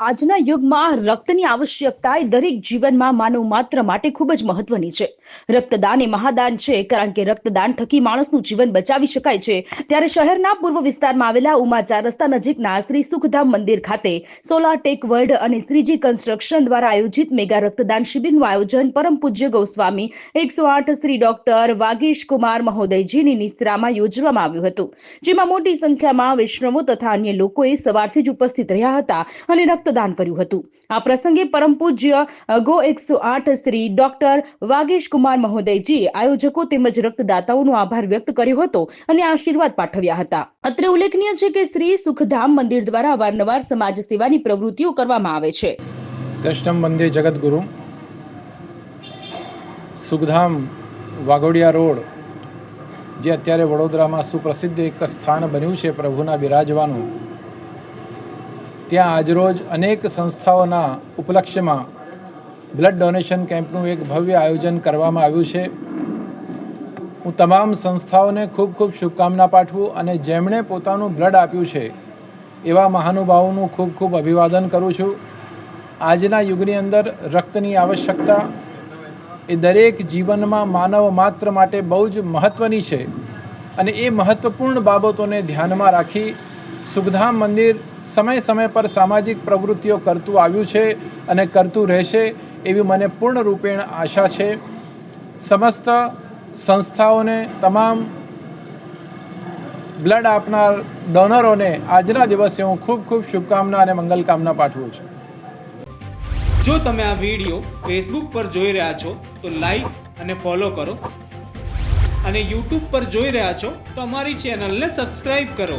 આજના યુગમાં રક્તની આવશ્યકતા એ દરેક જીવનમાં માનવ માત્ર માટે ખૂબ જ મહત્વની છે. રક્તદાન એ મહાદાન છે, કારણ કે રક્તદાન થકી માણસનું જીવન બચાવી શકાય છે. ત્યારે શહેરના પૂર્વ વિસ્તારમાં આવેલા ઉમાચાર રસ્તા નજીકના શ્રી સુખધામ મંદિર ખાતે સોલાર ટેક વર્લ્ડ અને શ્રીજી કન્સ્ટ્રક્શન દ્વારા આયોજિત મેગા રક્તદાન શિબિરનું આયોજન પરમ પૂજ્ય ગૌસ્વામી, એકસો આઠ શ્રી ડોક્ટર વાગીશ કુમાર મહોદયજીની નિસ્ત્રામાં યોજવામાં આવ્યું હતું. જેમાં મોટી સંખ્યામાં વૈષ્ણવો તથા અન્ય લોકોએ સવારથી જ ઉપસ્થિત રહ્યા હતા અને રક્તદાન કર્યું હતું. આ પ્રસંગે પરમ પૂજ્ય ગો એકસો આઠ શ્રી ડોક્ટર વાગેશ કુમાર મહોદયજીએ આયોજકો તેમજ રક્તદાતાઓનો આભાર વ્યક્ત કર્યો હતો અને આશીર્વાદ પાઠવ્યા હતા. અત્રે ઉલ્લેખનીય છે કે શ્રી સુખધામ મંદિર દ્વારા અવારનવાર સમાજ સેવાની પ્રવૃત્તિઓ કરવામાં આવે છે. કૃષ્ણમ મંદિર જગતગુરુ સુખધામ વાઘોડિયા રોડ, જે અત્યારે વડોદરામાં સુપ્રસિદ્ધ એક સ્થાન બન્યું છે પ્રભુના બિરાજવાનું ત્યાં આજરોજ અનેક સંસ્થાઓના ઉપલક્ષ્યમાં બ્લડ ડોનેશન કેમ્પનું એક ભવ્ય આયોજન કરવામાં આવ્યું છે. હું તમામ સંસ્થાઓને ખૂબ ખૂબ શુભકામના પાઠવું અને જેમણે પોતાનું બ્લડ આપ્યું છે, એવા મહાનુભાવોનું ખૂબ ખૂબ અભિવાદન કરું છું. આજના યુગની અંદર રક્તની આવશ્યકતા એ દરેક જીવનમાં માનવ માત્ર માટે બહુ જ મહત્ત્વની છે અને એ મહત્ત્વપૂર્ણ બાબતોને ધ્યાનમાં રાખી સુખધામ મંદિર સમય સમય પર સામાજિક પ્રવૃત્તિઓ કરતું આવ્યું છે અને કરતું રહેશે એવી મને પૂર્ણ રૂપેણ આશા છે. સમસ્ત સંસ્થાઓને, તમામ બ્લડ આપનાર ડોનરોને આજના દિવસે હું ખૂબ ખૂબ શુભકામના અને મંગલકામના પાઠવું છું. જો તમે આ વીડિયો ફેસબુક પર જોઈ રહ્યા છો, તો લાઈક અને ફોલો કરો. અને યુટ્યુબ પર જોઈ રહ્યા છો, તો અમારી ચેનલને સબસ્ક્રાઈબ કરો.